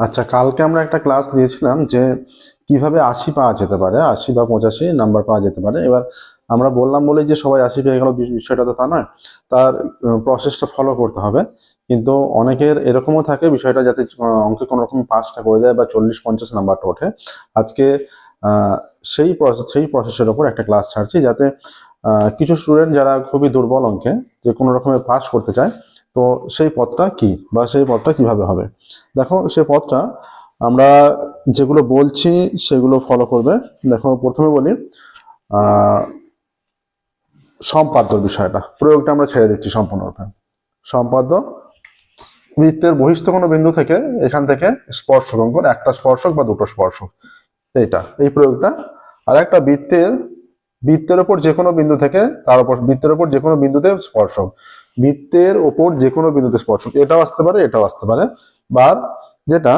আচ্ছা কালকে আমরা একটা ক্লাস দিয়েছিলাম যে কীভাবে আশি পাওয়া যেতে পারে, আশি বা পঁচাশি নাম্বার পাওয়া যেতে পারে। এবার আমরা বললাম বলে যে সবাই আশি পেয়ে গেল বিষয়টা তো তা নয়। তার প্রসেসটা ফলো করতে হবে। কিন্তু অনেকের এরকমও থাকে, বিষয়টা যাতে অঙ্কে কোনো রকম পাসটা করে দেয় বা চল্লিশ, পঞ্চাশ নাম্বারটা ওঠে। আজকে সেই প্রসেস সেই প্রসেসের ওপর একটা ক্লাস ছাড়ছি যাতে কিছু স্টুডেন্ট যারা খুবই দুর্বল অঙ্কে, যে কোনো রকমের পাস করতে চায় তো সেই পথটা কি বা সেই পথটা কীভাবে হবে? দেখো, সেই পথটা আমরা যেগুলো বলছি সেগুলো ফলো করবে। দেখো, প্রথমে বলি সম্পাদ্য বিষয়টা। প্রয়োগটা আমরা ছেড়ে দিচ্ছি সম্পূর্ণরূপে। সম্পাদ্য, বৃত্তের বহিস্থ কোনো বিন্দু থেকে এখান থেকে স্পর্শক অঙ্কন একটা স্পর্শক বা দুটো স্পর্শক। এইটা, এই প্রয়োগটা। আর একটা বৃত্তের বৃত্তের ওপর যে কোনো বিন্দু থেকে তার উপর বৃত্তের ওপর যে কোনো বিন্দুতে স্পর্শক। বৃত্তের ওপর যে কোনো বিন্দুতে স্পর্শক, এটাও আসতে পারে, এটাও আসতে পারে, বা যেটা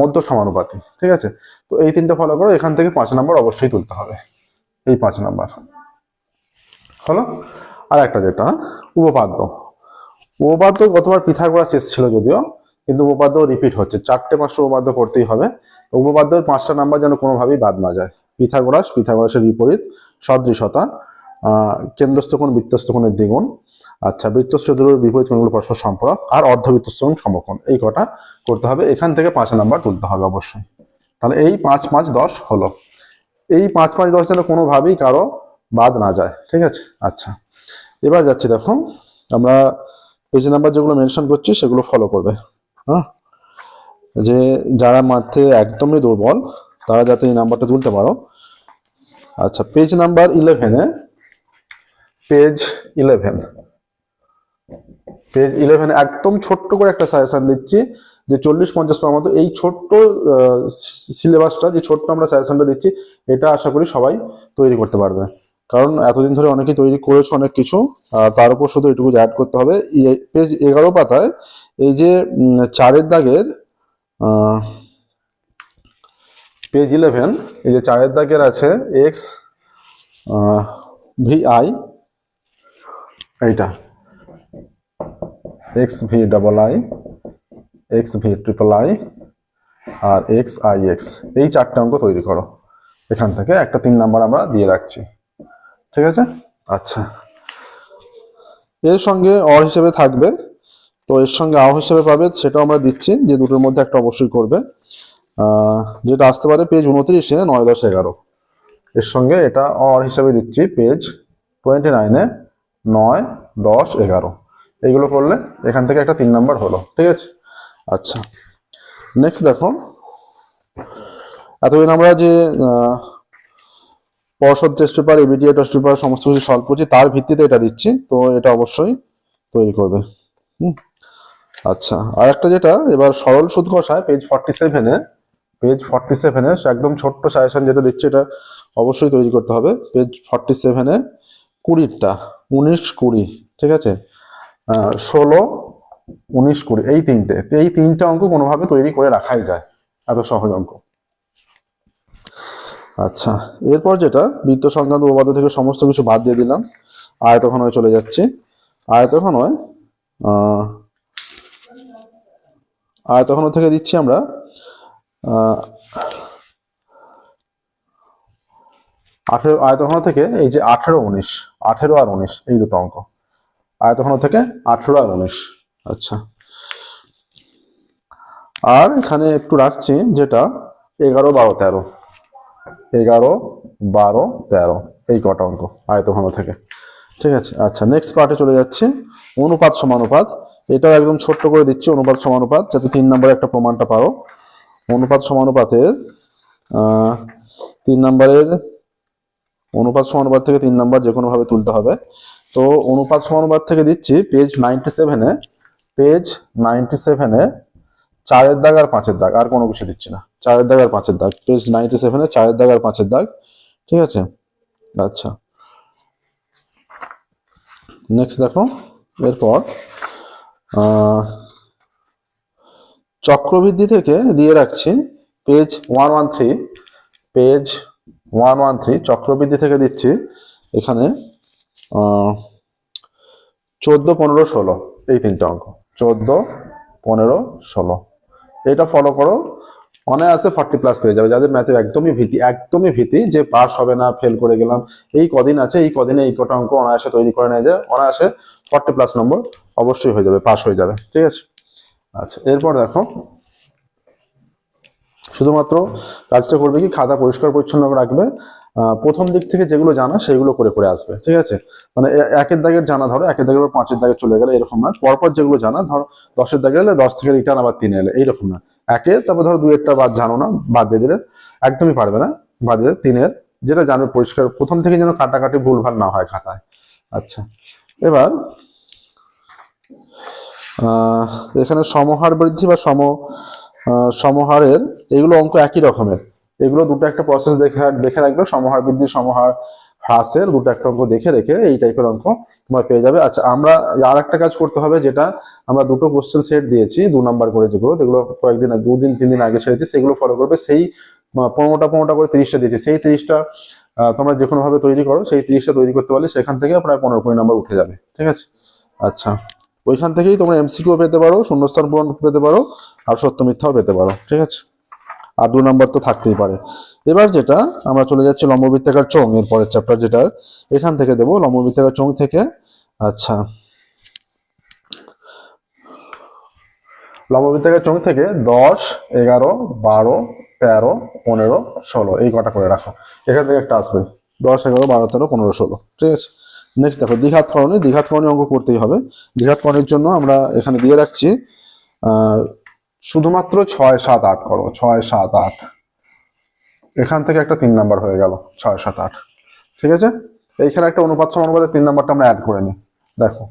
মধ্য সমানুপাতি, ঠিক আছে? তো এই তিনটা ফলো করো, এখান থেকে পাঁচ নাম্বার অবশ্যই তুলতে হবে, এই পাঁচ নাম্বার হলো? আর একটা যেটা, উপপাদ্য। উপপাদ্য গতবার পিথাগোরা শেষ ছিল যদিও, কিন্তু উপপাদ্য রিপিট হচ্ছে, চারটে পাঁচটা উপপাদ্য করতেই হবে। উপপাদ্যের পাঁচটা নাম্বার যেন কোনোভাবেই বাদ না যায়। পিথাগোরাস, পিথাগোরাসের বিপরীত, সদৃশতা কেন্দ্রস্থ কোণ বৃত্তস্থ কোণের দ্বিগুণ আচ্ছা চতুর্ভুজের বিপরীত কোণগুলো পরস্পর সম্পর্ক আর অর্ধবৃত্তস্থ কোণ সমকোণ, এই কটা করতে হবে। এখান থেকে পাঁচ নাম্বার তুলতে হবে অবশ্যই। তাহলে এই পাঁচ পাঁচ দশ হলো। এই পাঁচ পাঁচ দশ যেন কোনোভাবেই কারও বাদ না যায়, ঠিক আছে? আচ্ছা এবার যাচ্ছি দেখো। আমরা পেজ নাম্বার যেগুলো মেনশন করছি, সেগুলো ফলো করবে। হ্যাঁ? যে যারা মাঠে একদমই দুর্বল, তারা যাতে এই নাম্বারটা তুলতে পারো। আচ্ছা পেজ নাম্বার ইলেভেনে পেজ ইলেভেন পেজ ইলেভেনে একদম ছোট্ট করে একটা সাজেশন দিচ্ছি যে চল্লিশ পঞ্চাশ পার মতো এই ছোট্ট সিলেবাসটা যে ছোট্ট আমরা সাজেশনটা দিচ্ছি, এটা আশা করি সবাই তৈরি করতে পারবে। কারণ এতদিন ধরে অনেকেই তৈরি করেছে অনেক কিছু তার উপর শুধু এটুকু অ্যাড করতে হবে পেজ এগারো পাতায় এই যে চারের দাগের পেজ ইলেভেন এই যে চারের দাগের আছে এক্স ভি আই এইটা। X V double I X V triple I R X I X এই চারটে অঙ্ক তৈরি করো। এখান থেকে একটা তিন নাম্বার আমরা দিয়ে রাখছি। ঠিক আছে? আচ্ছা। এর সঙ্গে অর হিসেবে থাকবে। তো এর সঙ্গে আহ হিসেবে পাবে, সেটাও আমরা দিচ্ছি, যে দুটোর মধ্যে একটা অবশ্যই করবে। যেটা আসতে পারে পেজ উনত্রিশে নয় দশ এগারো। এর সঙ্গে এটা অর হিসেবে দিচ্ছি, পেজ টোয়েন্টি নাইনে নয় দশ এগারো। এইগুলো করলে এখান থেকে একটা তিন নাম্বার হলো, ঠিক আছে? আচ্ছা নেক্সট দেখো, এতদিন আমরা যে পর্ষদ test paper ABDA test paper সমস্ত কিছু সলভ করছি, তার ভিত্তিতে এটা দিচ্ছি, তো এটা অবশ্যই তৈরি করবে, হুম? আচ্ছা আর একটা যেটা, এবার সরল সুদ কষায় পেজ ফর্টি সেভেনে পেজ ফর্টি সেভেনে একদম ছোট্ট সাজেশন যেটা দিচ্ছে, এটা অবশ্যই তৈরি করতে হবে পেজ ফর্টি সেভেনে কুড়িটা, উনিশ কুড়ি, ঠিক আছে? ষোলো, উনিশ, কুড়ি, এই তিনটে। এই তিনটে অঙ্ক কোনোভাবে তৈরি করে রাখাই যায়, এত সহজ অঙ্ক। আচ্ছা এরপর যেটা, বৃত্ত সংক্রান্ত উপপাদ্য থেকে সমস্ত কিছু বাদ দিয়ে দিলাম আয়তঘনয় চলে যাচ্ছি। আয়তঘনয় আয়তঘন থেকে দিচ্ছি আমরা আঠেরো আয়তঘন থেকে এই যে আঠেরো, উনিশ, আঠেরো আর উনিশ, এই দুটো অঙ্ক। আয়তঘন থেকে আঠেরো আর উনিশ। আচ্ছা। আর এখানে একটু রাখছি যেটা এগারো, বারো, তেরো। এগারো, বারো, তেরো, এই কটা অঙ্ক আয়তঘন থেকে। ঠিক আছে? আচ্ছা নেক্সট পার্টে চলে যাচ্ছে। অনুপাত সমানুপাত। এটাও একদম ছোট্ট করে দিচ্ছি, অনুপাত সমানুপাত, যাতে তিন নম্বরে একটা প্রমাণটা পারো। অনুপাত সমানুপাতের তিন নম্বরের, অনুপাত সমানুপাত থেকে তিন নম্বর যে কোনোভাবে তুলতে হবে। তো অনুপাত সমানুপাত থেকে দিচ্ছি পেজ নাইনটি সেভেনে পেজ নাইনটি সেভেনে চারের দাগ আর পাঁচের দাগ, আর কোনো কিছু দিচ্ছি না। চারের দাগ আর পাঁচের দাগ পেজ নাইনটি সেভেনে চারের দাগ আর পাঁচের দাগ, ঠিক আছে? আচ্ছা। নেক্সট দেখো, এরপর চক্রবৃদ্ধি থেকে দিয়ে রাখছি page one one three page one one three চক্রবৃদ্ধি থেকে দিচ্ছি, এখানে চোদ্দ, পনেরো, ষোলো, এই তিনটে অঙ্ক। চোদ্দ, পনেরো, ষোলো। এটা ফলো করো। অনায়াসে ফর্টি প্লাস পেয়ে যাবে। যাদের ম্যাথে একদমই ভীতি একদমই ভীতি যে পাস হবে না ফেল করে গেলাম, এই কদিন আছে, এই কদিনে এই কটা অঙ্ক অনায়াসে তৈরি করে নেওয়া যায় অনায়াসে ফর্টি প্লাস নম্বর অবশ্যই হয়ে যাবে পাস হয়ে যাবে। ঠিক আছে? আচ্ছা এরপর দেখো। শুধুমাত্র কাজটা করবে কি, খাতা পরিষ্কার পরিচ্ছন্ন রাখবে প্রথম দিক থেকে যেগুলো জানা, সেগুলো করে করে আসবে, ঠিক আছে? মানে একের দাগের জানা ধরো, একের দাগের পর পাঁচের দাগে চলে গেলে এরকম না। পরপর যেগুলো জানা, ধরো দশের দাগে এলে দশ থেকে রিটার্ন, আবার তিনে এলে, এইরকম না। একে, তারপর ধরো দুই একটা বাদ জানো না, বাদ দিয়ে দিলে একদমই পারবে না, বাদ দিয়ে তিনের, যেটা জানবে পরিষ্কার, প্রথম থেকে যেন কাটাকাটি ভুলভাল না হয় খাতায়। আচ্ছা এবার এখানে সমহার বৃদ্ধি বা সম সমহারের, এগুলো অঙ্ক একই রকমের। এগুলো দুটো একটা প্রসেস দেখে দেখে রাখবে। সমহার বৃদ্ধি, সমহার হ্রাসের দুটো একটা অঙ্ক দেখে রেখে এই টাইপের অঙ্ক তোমার পেয়ে যাবে। আচ্ছা আমরা আর একটা কাজ করতে হবে যেটা আমরা দুটো কোশ্চেন সেট দিয়েছি, দু নাম্বার করে যেগুলো। যেগুলো কয়েকদিন দুদিন তিন দিন আগে ছেড়েছি, সেগুলো ফলো করবে। সেই পনেরোটা পনেরোটা করে তিরিশটা দিয়েছি। সেই তিরিশটা তোমরা যে কোনো ভাবে তৈরি করো। সেই তিরিশটা তৈরি করতে পারলে সেখান থেকে প্রায় পনেরো, কুড়ি নাম্বার উঠে যাবে। ঠিক আছে? আচ্ছা ওইখান থেকেই তোমরা এমসিকিউ পেতে পারো, শূন্যস্থান পূরণ পেতে পারো, আর সত্য মিথ্যাও পেতে পারো। ঠিক আছে? আর দু নম্বর তো থাকতেই পারে। এবার যেটা, আমরা চলে যাচ্ছি লম্ববৃত্তাকার চোঙ এর পরের চ্যাপ্টার যেটা, এখান থেকে দেবো লম্ববৃত্তাকার চোঙ থেকে। আচ্ছা। লম্ববৃত্তাকার চোঙ থেকে দশ, এগারো, বারো, তেরো, পনেরো, ষোলো, এই কটা করে রাখো। এখান থেকে একটা আসবে। দশ, এগারো, বারো, তেরো, পনেরো, ষোলো। ঠিক আছে? নেক্সট দেখো, দ্বিঘাত করণী দ্বিঘাত করণী অঙ্ক করতেই হবে। দ্বিঘাত করণের জন্য আমরা এখানে দিয়ে রাখছি শুধুমাত্র ছয় সাত আট করো, ছয় সাত আট। এখান থেকে একটা তিন নাম্বার হয়ে গেল, ছয় সাত আট। ঠিক আছে? এইখানে একটা অনুপাত সমানুপাতে তিন নাম্বারটা আমরা অ্যাড করে নিই দেখো।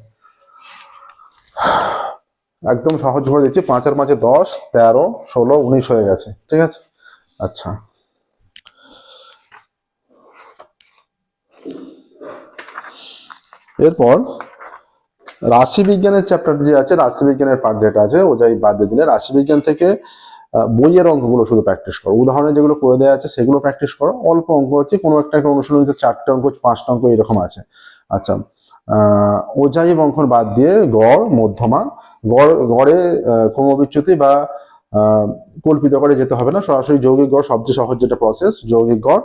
একদম সহজ করে দিচ্ছি পাঁচের পাঁচে দশ, তেরো, ষোলো, উনিশ হয়ে গেছে। ঠিক আছে? আচ্ছা। এরপর রাশিবিজ্ঞানের চ্যাপ্টার যে আছে, রাশিবিজ্ঞানের পার্ট যেটা আছে ও যাই বাদ দিয়ে দিলে রাশিবিজ্ঞান থেকে বইয়ের অঙ্কগুলো শুধু প্র্যাকটিস করো। উদাহরণে যেগুলো করে দেওয়া আছে, সেগুলো প্র্যাকটিস করো। অল্প অঙ্ক হচ্ছে, কোনো একটা একটা অনুশীলনীতে চারটে অঙ্ক পাঁচটা অঙ্ক এরকম আছে। আচ্ছা ওজাই অঙ্কন বাদ দিয়ে গড়, মধ্যমা, গড়, গড়ে ক্রমবিচ্যুতি বা কল্পিত করে যেতে হবে না। সরাসরি যৌগিক গড় সবচেয়ে সহজ যেটা প্রসেস যৌগিক গড়।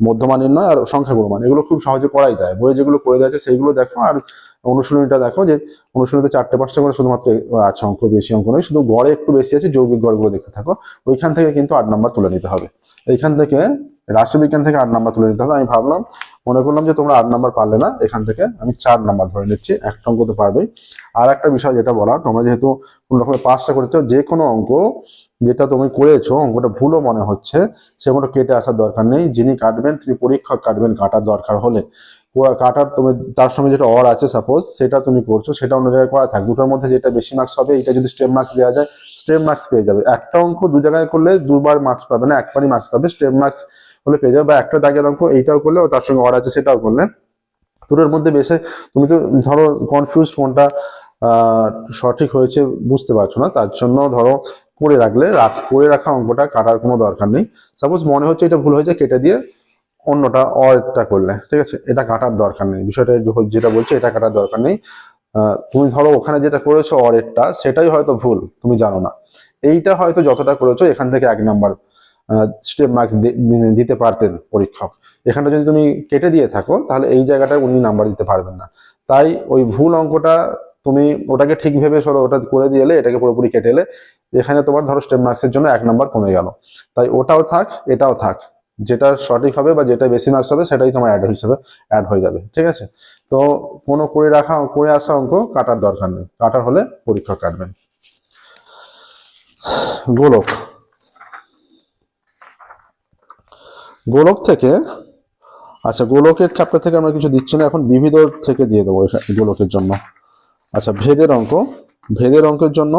মধ্যমা নয় আর সংখ্যা মান এগুলো খুব সহজে করাই যায়। বইয়ে যেগুলো করে দেওয়া আছে সেইগুলো দেখো আর অনুশীলনীটা দেখো যে অনুশীলনীতে চারটে পাঁচটা করে শুধুমাত্র আছে অঙ্ক, বেশি অঙ্ক নয়, শুধু গড়ে একটু বেশি আছে, যৌগিক গড়গুলো দেখতে থাকো। ওইখান থেকে কিন্তু আট নাম্বার তুলে নিতে হবে। এইখান থেকে রাষ্ট্রবিজ্ঞান থেকে আট নাম্বার তুলে নিতে হবে। আমি ভাবলাম, মনে করলাম যে তোমরা আট নাম্বার পারলে না, এখান থেকে আমি চার নাম্বার ধরে নিচ্ছি একটা অঙ্ক তো পারবেই। আর একটা বিষয় যেটা বলার, তোমরা যেহেতু কোনো রকমের পাঁচটা করেছ, যে কোনো অঙ্ক যেটা তুমি করেছ, অঙ্কটা ভুলও মনে হচ্ছে সেগুলো কেটে আসার দরকার নেই। যিনি কাটবেন, তিনি পরীক্ষক কাটবেন, কাটার দরকার হলে। কাটার তুমি, তার সঙ্গে যেটা অর আছে সাপোজ সেটা তুমি করছ, সেটা অন্য জায়গায় করা থাক। দুটোর মধ্যে যেটা বেশি মার্কস হবে, এটা যদি স্টেপ মার্কস দেওয়া যায় স্টেপ মার্কস পেয়ে যাবে। একটা অঙ্ক দু জায়গায় করলে দুবার মার্কস পাবে না, একবারই মার্কস পাবে স্টেপ মার্কস হলে পেয়ে যাবে। বা একটা দাগের অঙ্ক এইটাও করলে তার সঙ্গে অর আছে সেটাও করলে দুটোর মধ্যে বেশি তুমি তো ধরো কনফিউজ কোনটা সঠিক হয়েছে বুঝতে পারছ না। তার জন্য ধরো করে রাখলে, রাখ করে রাখা অঙ্কটা কাটার কোনো দরকার নেই। সাপোজ মনে হচ্ছে এটা ভুল হয়েছে, কেটে দিয়ে অন্যটা অরটা করলে, ঠিক আছে? এটা কাটার দরকার নেই। বিষয়টা যেটা বলছে এটা কাটার দরকার নেই। তুমি ধরো ওখানে যেটা করেছ অরেরটা সেটাই হয়তো ভুল, তুমি জানো না। এইটা হয়তো যতটা করেছ, এখান থেকে এক নাম্বার স্টেপ মার্কস দিতে পারতেন পরীক্ষক। এখানটা যদি তুমি কেটে দিয়ে থাকো, তাহলে এই জায়গাটায় উনি নাম্বার দিতে পারবেন না। তাই ওই ভুল অঙ্কটা তুমি ওটাকে ঠিক ভেবে সরো, ওটা করে দিয়ে এটাকে পুরোপুরি কেটে এলে এখানে তোমার ধরো স্টেপ মার্কসের জন্য এক নাম্বার কমে গেল। তাই ওটাও থাক, এটাও থাক। যেটা সঠিক হবে বা যেটা বেশি মার্কস হবে সেটাই তোমার অ্যাড হিসেবে অ্যাড হয়ে যাবে, ঠিক আছে? তো কোনো করে রাখা, করে আসা অঙ্ক কাটার দরকার নেই। কাটার হলে পরীক্ষা কাটবেন। গোলক। গোলক থেকে আচ্ছা গোলকের চ্যাপ্টার থেকে আমরা কিছু দিচ্ছি না, এখন বিবিধ থেকে দিয়ে দেবো গোলকের জন্য। আচ্ছা ভেদের অঙ্ক, ভেদের অঙ্কের জন্য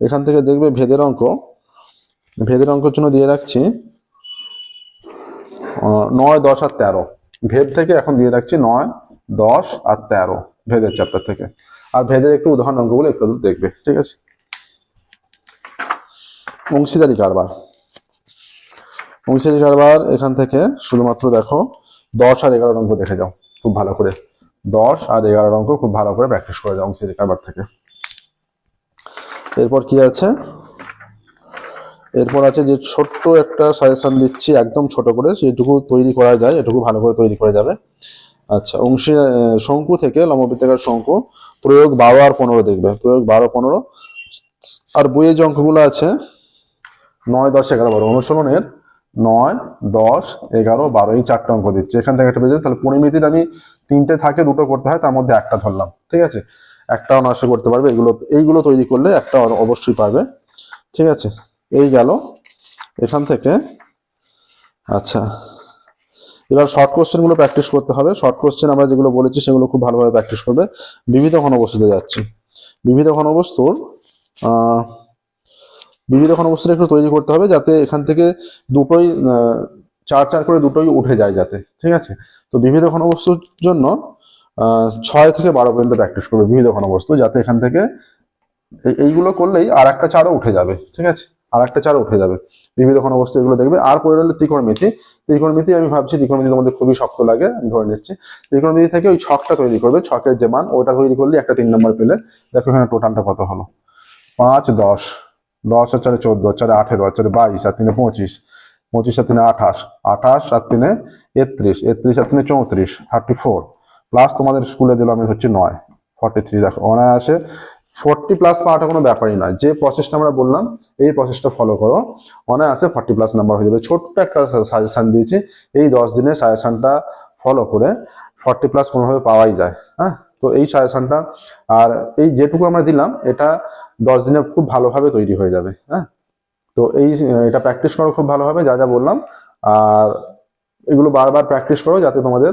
এখান থেকে দেখবে ভেদের অঙ্ক, ভেদের অঙ্কের জন্য দিয়ে রাখছি নয়, দশ আর তেরো। ভেদ থেকে এখন দিয়ে রাখছি নয়, দশ আর তেরো, ভেদের চ্যাপ্টার থেকে। আর ভেদের একটু উদাহরণ অঙ্কগুলো একটু দেখবে, ঠিক আছে? অংশীদারি কারবার। অংশীদারি কারবার এখান থেকে শুধুমাত্র দেখো দশ আর এগারো অঙ্ক দেখে যাও, খুব ভালো করে। দশ আর এগারো অঙ্ক খুব ভালো করে প্র্যাকটিস করে যাও অংশীদারি কারবার থেকে। এরপর কি আছে? এরপর আছে যে ছোট্ট একটা সাজেশন দিচ্ছি, একদম ছোট করে সেটুকু তৈরি করা যায়, এটুকু ভালো করে তৈরি করা যাবে। আচ্ছা অংশী শঙ্কু থেকে লম্ববৃত্তাকার শঙ্কু, প্রয়োগ বারো আর পনেরো দেখবে, প্রয়োগ বারো, পনেরো। আর বইয়ের যে অঙ্কগুলো আছে, নয়, দশ, এগারো, বারো, অনুশীলনের নয় দশ এগারো বারো এই চারটে অঙ্ক দিচ্ছে। এখান থেকে একটা যাবে। তাহলে পরিমিতির আমি তিনটে থাকে দুটো করতে হয় তার মধ্যে একটা ধরলাম। ঠিক আছে? একটা অনায়াসে করতে পারবে। এগুলো এইগুলো তৈরি করলে একটা অবশ্যই পারবে। ঠিক আছে? এই গেল। এখান থেকে আচ্ছা। এবার শর্ট কোশ্চেনগুলো প্র্যাকটিস করতে হবে। শর্ট কোশ্চেন আমরা যেগুলো বলেছি সেগুলো খুব ভালোভাবে প্র্যাকটিস করবে। বিবিধ ঘনবস্তুতে যাচ্ছি। বিবিধ ঘনবস্তুর আহ, বিবিধ ঘনবস্তুটা একটু তৈরি করতে হবে যাতে এখান থেকে দুটোই চার চার করে দুটোই উঠে যায় যাতে, ঠিক আছে? তো বিবিধ ঘনবস্তুর জন্য ছয় থেকে বারো পর্যন্ত প্র্যাকটিস করবে বিবিধ ঘনবস্তু যাতে এখান থেকে এই- এইগুলো করলেই আর একটা চারও উঠে যাবে, ঠিক আছে? আর একটা চারও উঠে যাবে। বিবিধ ঘনবস্তু এগুলো দেখবে। আর পড়ে রইল ত্রিকোণমিতি। ত্রিকোণমিতি আমি ভাবছি ত্রিকোণমিতি তোমাদের খুবই শক্ত লাগে, আমি ধরে নিচ্ছি। ত্রিকোণমিতি থেকে ওই ছকটা তৈরি করবে, ছকের যে মান, ওটা তৈরি করলে একটা তিন নম্বর পেলে, দেখো এখানে টোটালটা কত হলো? পাঁচ, দশ। দশ আর চারে চোদ্দ, চারে আঠেরো আর চারে বাইশ আর তিনে পঁচিশ পঁচিশ আর তিনে আঠাশ আঠাশ আর তিনে একত্রিশ একত্রিশ আর তিনে চৌত্রিশ, থার্টি ফোর। প্লাস তোমাদের স্কুলে দিলাম আমি হচ্ছে নয় ফর্টি থ্রি দেখো, অনায়াসে। ফোরটি প্লাস পাওয়াটা কোনো ব্যাপারই নয়। যে প্রসেসটা আমরা বললাম, এই প্রসেসটা ফলো করো। অনায়াসে ফর্টি প্লাস নাম্বার হয়ে যাবে। ছোট্ট একটা সাজেশান দিয়েছি, এই দশ দিনের সাজেশানটা ফলো করে ফর্টি প্লাস কোনোভাবে পাওয়াই যায় হ্যাঁ? তো এই সাজেশনটা। আর এই যেটুকু আমরা দিলাম, এটা দশ দিনে খুব ভালোভাবে তৈরি হয়ে যাবে হ্যাঁ? তো এই, এটা প্র্যাকটিস করো, খুব ভালোভাবে, যা যা বললাম। আর এগুলো বারবার প্র্যাকটিস করো, যাতে তোমাদের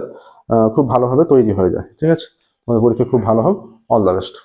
খুব ভালোভাবে তৈরি হয়ে যায়, ঠিক আছে? তোমাদের পরীক্ষা খুব ভালো হোক। All the best